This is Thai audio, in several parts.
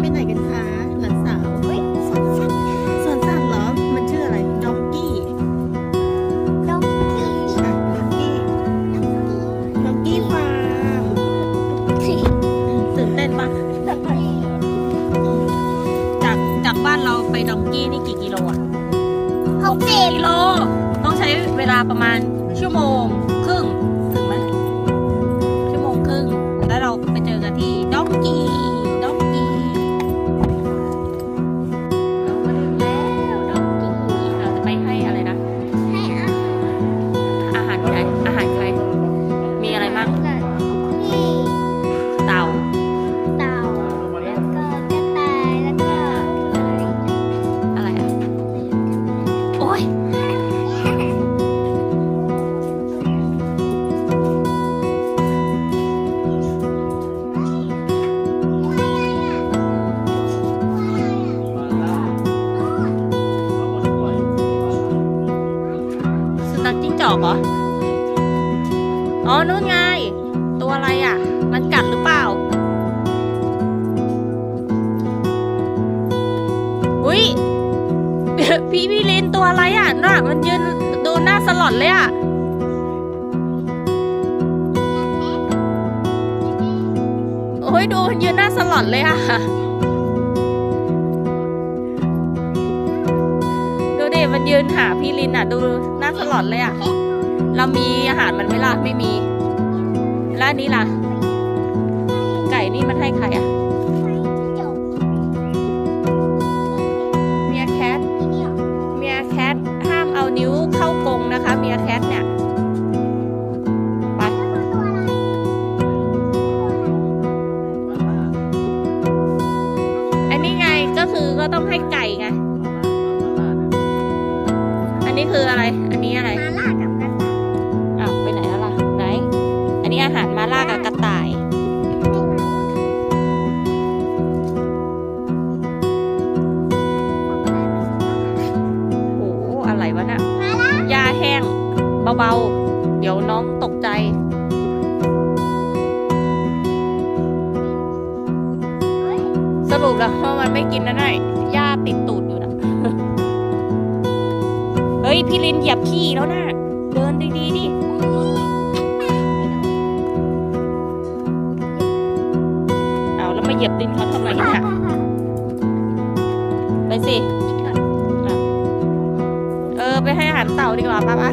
ไปไหนกันคะ อะไรอะน่ะมันยืนดูหน้าสลดเลยอะโอ้ยดูมันยืนหน้าสลดเลยอะดูดิมันยืนหาพี่ลินอะ ดูหน้าสลดเลยอะเรามีอาหารมันไหม่ล่ะไม่มีแล้วนนี้ล่ะ ไก่นี่มันให้ใครอะ ว่ามันไม่กินนะน่ะหญ้าติดตูดอยู่นะ เฮ้ย พี่ลินเหยียบขี้แล้วนะเดินดีๆดิเอาแล้วมาเหยียบดินเขาทำไมเนี่ยไปสิอะเออ ไปให้อาหารเต่าดีกว่าป้าปะ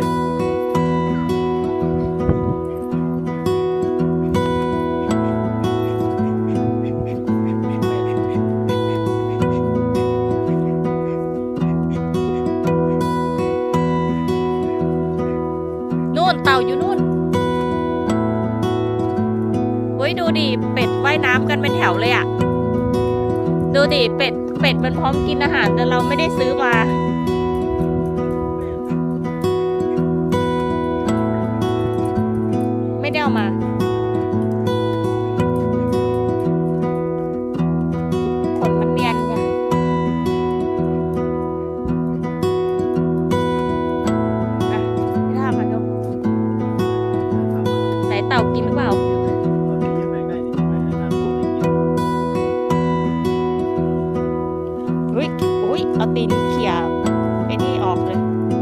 ฮ้ยดูดิเป็ดว่ายน้ำกันเป็นแถวเลยอะดูดิเป็ดเป็ดมันพร้อมกินอาหารแต่เราไม่ได้ซื้อมาไม่ได้เอามา อุ้ยอุ้ยเอาตีนเขี่ยไอ้นี่ออกเลย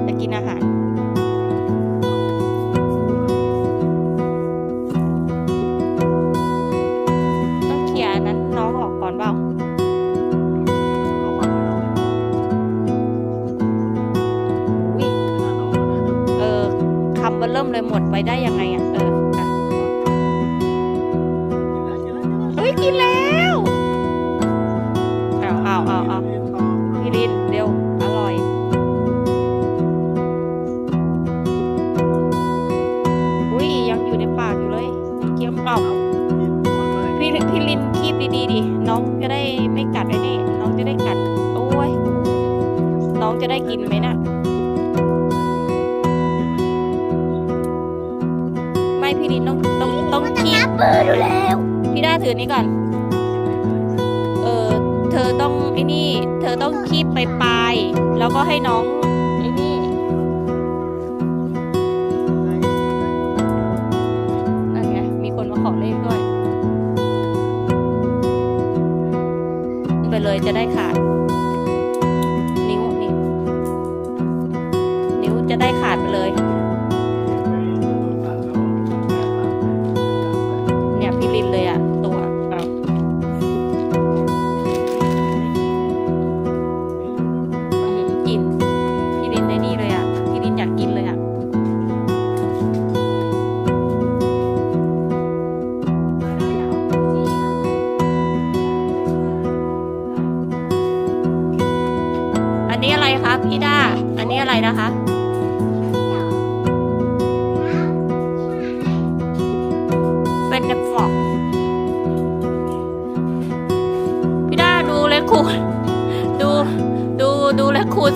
จะกินอาหาร ดีๆดิ น้องจะได้ไม่กัดไอ้นี่ น้องจะได้กัด โอ้ย น้องจะได้กินไหมน่ะ ไม่พี่ลินต้องต้องต้องคีบเปิดดูแล้ว พี่ด้าถือนี้ก่อน เออ เธอต้องไอ้นี่ เธอต้องคีบไปปลายๆแล้วก็ให้น้อง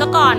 ซะก่อน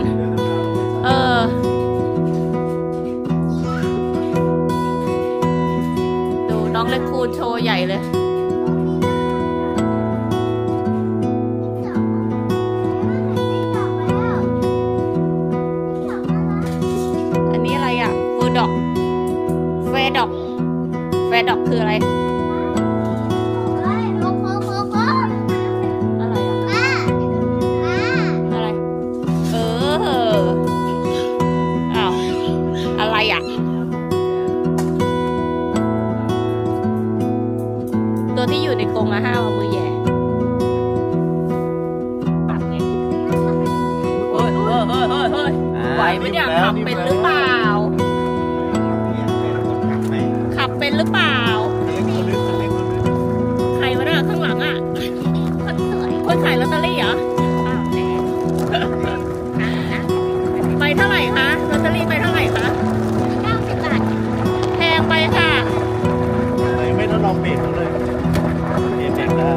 เบรกได้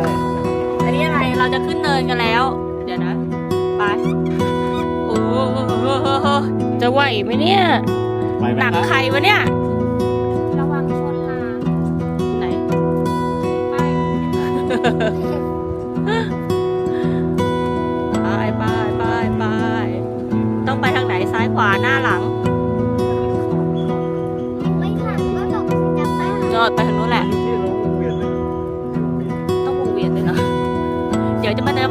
อันนี้อะไร เราจะขึ้นเนินกันแล้ว เดี๋ยวนะ ไป โอ้โหจะไหวไหมเนี่ย ไปไหมหนักครับใครวะเนี่ย ระวังชนลาไหนไปไปไปไปต้องไปทางไหนซ้ายขวาหน้าหลัง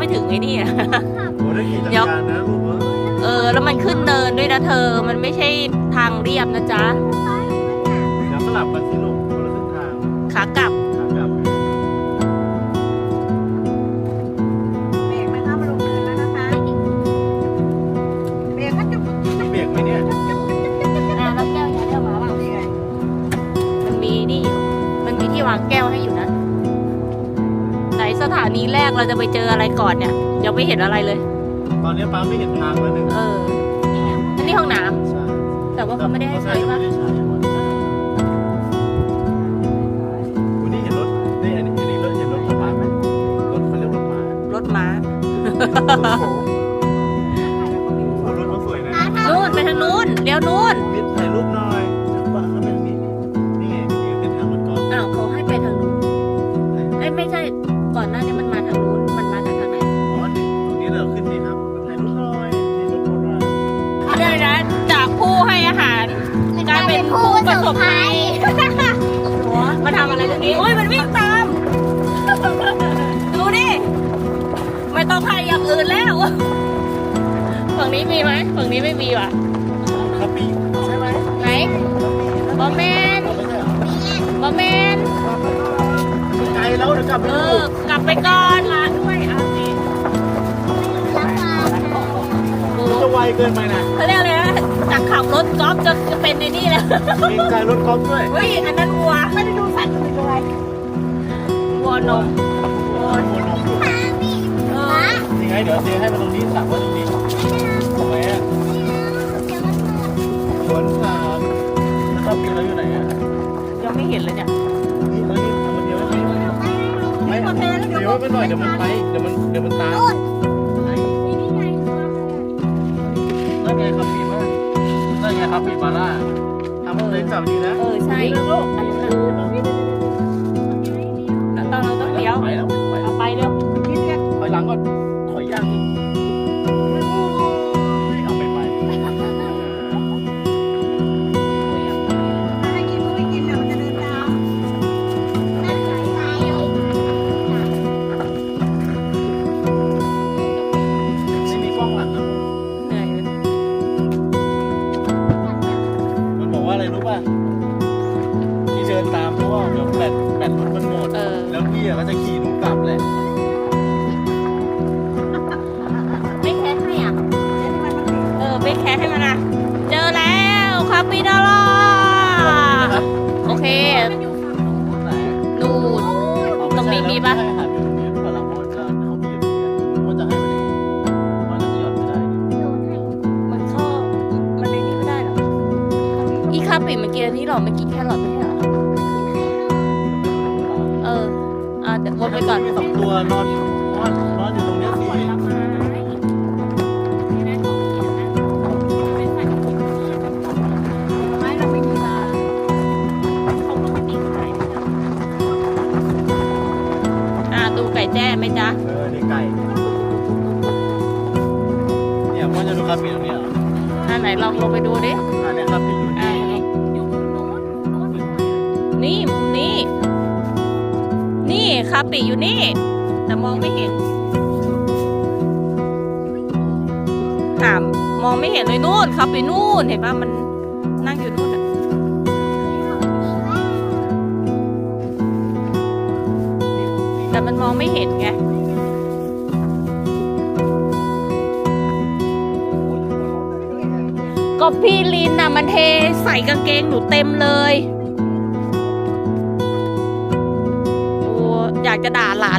ไม่ถึงไอ้นี่อะโอ้ได้ขี่จักรยานนะลูกเอ้ยเออ แล้วมันขึ้นเนินด้วยนะเธอ มันไม่ใช่ทางเรียบนะจ๊ะเดี๋ยวสลับกันสิลูกคนละเส้นทางขากลับขากลับเบรกนะคะมาลงเนินแล้วนะคะเบรกก็จะจะเบรกไหมเนี่ยอ่าแล้วแก้วจะเรียกมาบ้างนี่ไงมันมีนี่อยู่มันมีที่วางแก้วให้อยู่นะไหน สถานีแรกเราจะไปเจออะไรก่อนเนี่ยยังไม่เห็นอะไรเลย ตอนนี้ป้าไม่เห็นทางแล้วหนึ่งเอออันนี้ห้องน้ำใช่แต่ว่าเขาไม่ได้ให้ใช้ไม่ปะได้ใช้หมดวันนี้เห็นรถนี่อันนี้อันนี้รถเห็นรถกระบะไหมรถเขาเรียกรถม้ารถม้าโอ้โหรถเขาสวยนะ นู่นไปทางนู้นเลี้ยวนู้น ผู้ประสบภัยมาทำอะไรตรงนี้โอ้ยมันวิ่งตาม ดูดิ ไม่ต้องพายอย่างอื่นแล้ว ฝั่งนี้มีไหมฝั่งนี้ไม่มีว่ะกระปีใช่ไหมไหนบอแมนไม่ใช่เหรอบอแมนไกลแล้วเดี๋ยวกลับไปเอดูอกลับไปก่อนลาด้วยเอาสิมันจะไวเกินไปนะเขาเรียกอะไรนะ จากขับรถกอล์ฟจะจะเป็นในนี่แล้วมีใจรถกอล์ฟด้วยเฮ้ยอันนั้นวัวไม่ได้ดูสัตว์เป็นอะไรวัวนมโอ้ยวนมอยู่เออยังไงเดี๋ยวเซให้มาตรงนี้สั่งไว้ตรงนี้ทำไมอะสวนสามแล้วก็มีเราอยู่ไหนอะยังไม่เห็นเลยเนี่ยนี่แล้วนี่ทำมันเดียวไม่ไม่ไม่เดี๋ยวไปหน่อยเดี๋ยวมันไปเดี๋ยวมันเดี๋ยวมันตามนั่นไงครับปีมา นั่นไงครับปีมาล่าทำอะไรจับดีนะเออใช่นี่นะลูกอันนั้นน่ะต้องเราต้องเลี้ยวไปแล้วไปแล้วเอาไปเร็วถอยหลังก่อน อะไรรู้ป่ะที่เดินตามเพราะว่าเดี๋ยวแบตแบตมันหมดแล้วพี่อะก็จะขี่หนูกลับแหละไม่แคสให้อะเออไม่แคสให้มันอะ เจอแล้วคาปิดาร่าโอเค นูตรงนี้มีปะ หรอไม่กินแครอทไม่ใช่หรอเอออะเดี๋ยววนไปก่อน มีสองตัวนอนนอนนอนอยู่ตรงเนี้ยสิไม่เราไม่มีมาอะดูไก่แจ้ไหมจ๊ะ เออนี่ไก่ เนี่ยพ่อจะดูคาเฟ่ตรงเนี้ยเหรอ อะไหนลองลงไปดูดิ คาปิอยู่นี่ แต่มองไม่เห็นถามมองไม่เห็นเลยนู่นคาปินู่นเห็นป่ะมันนั่งอยู่นู่นแต่มันมองไม่เห็นไงก็พี่ลินน่ะมันเทใส่กางเกงหนูเต็มเลย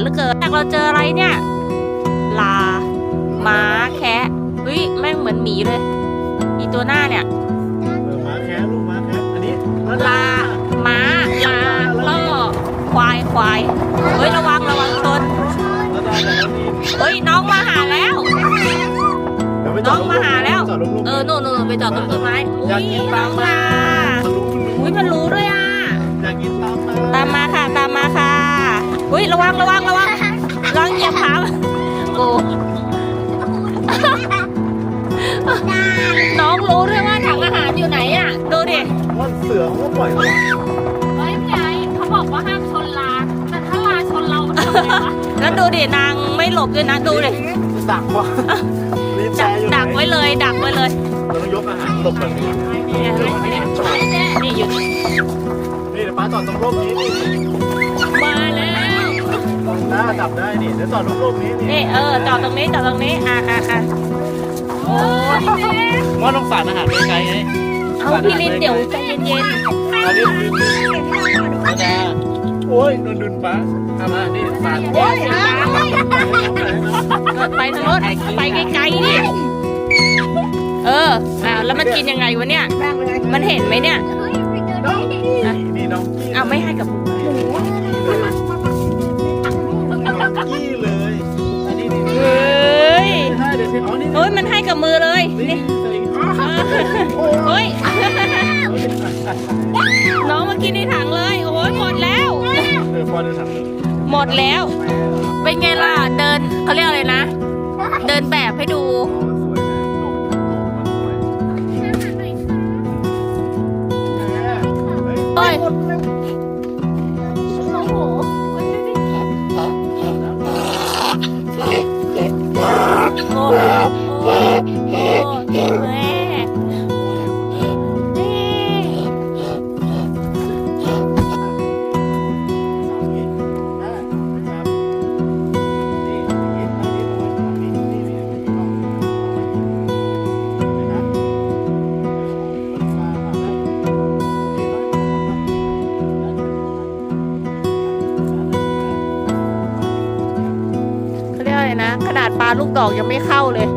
เหลือเกินแรกเราเจออะไรเนี่ยลาม้าแคะเฮ้ยแม่งเหมือนหมีเลย อีตัวหน้าเนี่ยเออม้าแคะลูกม้าแคะอันนี้ลาม้าลาล่อควายควายเฮ้ยระวังระวังชนแล้วได้แต่แล้วนี่เฮ้ยน้องมาหาแล้วเดี๋ยวไปจน้ออดงมาหาแล้วจอดลุกๆเออนู่นนู่นไปจอดตรงต้นไม้อุ้อยากยกินน้ตาอมงมาลามันรู้มันรู้อุ้ยมันรู้ด้วยอะอยากกินตามมาตามมาค่ะตามมาค่ะ อุ้ยระวังระวังระวังระวังเหยียบเท้าโอ้น้องรู้ด้วยว่าถังอาหารอยู่ไหนอะ ดูดิว่าเสือเขาก็ปล่อยเขาเฮ้ยไงเขาบอกว่าห้ามชนลาแต่ถ้าลาชนเรามันทำไงวะแล้วดูดินางไม่หลบด้วยนะดูดิ ดักว่ะรีบแชดักร์อยู่หนดักไว้เลย ดักไว้เลย เราต้องยกอาหารหลบแบบนี้เนี่ยนี่อยู่นี่ นี่เดี๋ยวป้าจอดตรงร่มนี้นี่มาแล้ว หน้าจับได้นี่เดี๋ยวจอดตรงร่มนี้นี่นี่เออจอดตรงนี้จอดตรงนี้อะอะอะโอ้ยว่าต้องสารอาหารไกลๆไงเอาพี่ลินเดี๋ยวใจเย็นอันนี้คืออาจารย์โอ้ยโดนดุนป้าทำมานี่สารๆโอ้ยไปทางโน้นไปไกลๆดิเอออ่าแล้วมันกินยังไงวะเนี่ยแบ่งเลยมันเห็นไหมเนี่ยน้องกี้นี่น้องกี้เอาไม่ให้กับมึงน้อง กี้เลย อันนี้นี่เฮ้ยให้เดี๋ยวสิอ๋อนี่เฮ้ยมันให้กับมือเลยนี่นี่ใส่เฮ้ยน้องมากินในถังเลยโอ้ยหมดแล้ว เออพอจะสั่งหมดแล้ว เป็นไงล่ะ เดินเขาเรียกอะไรนะ เดินแบบให้ดู โอ้โอ้โดอกยังไม่เข้าเลย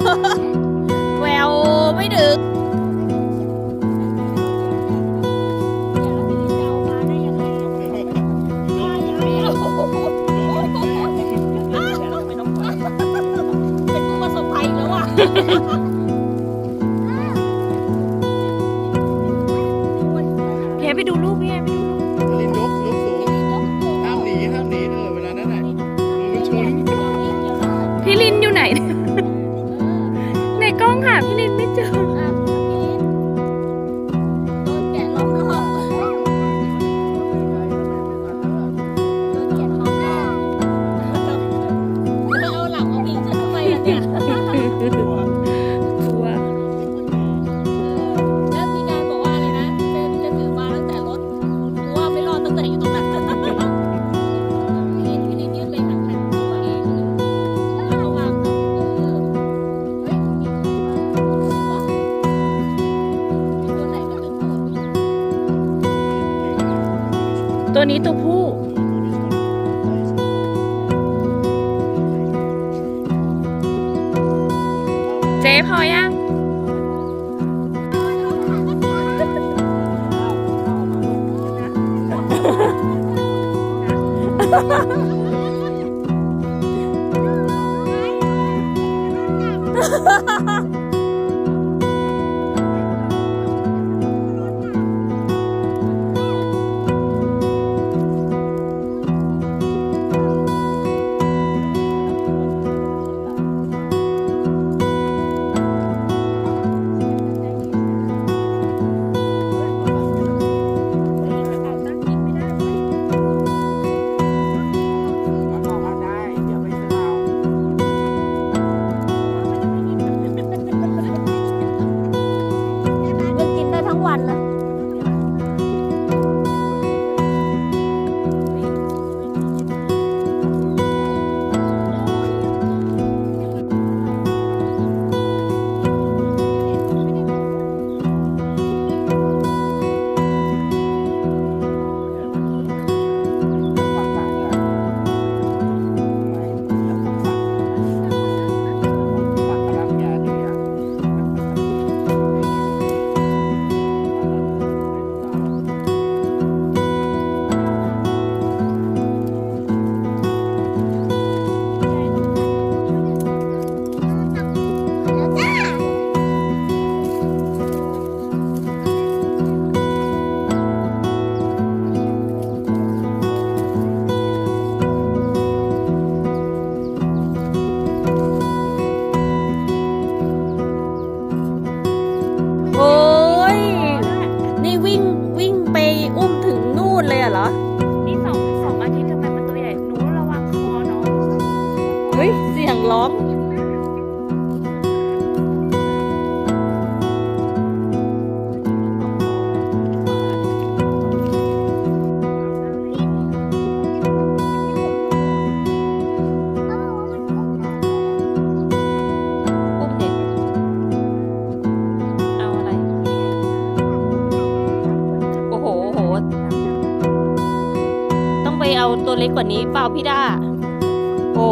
哈 哈你别走 ฟพอยัง哈哈哈 ร้องไปเอาตัวเล็กกว่านี้เปล่าพี่ด้า โอ้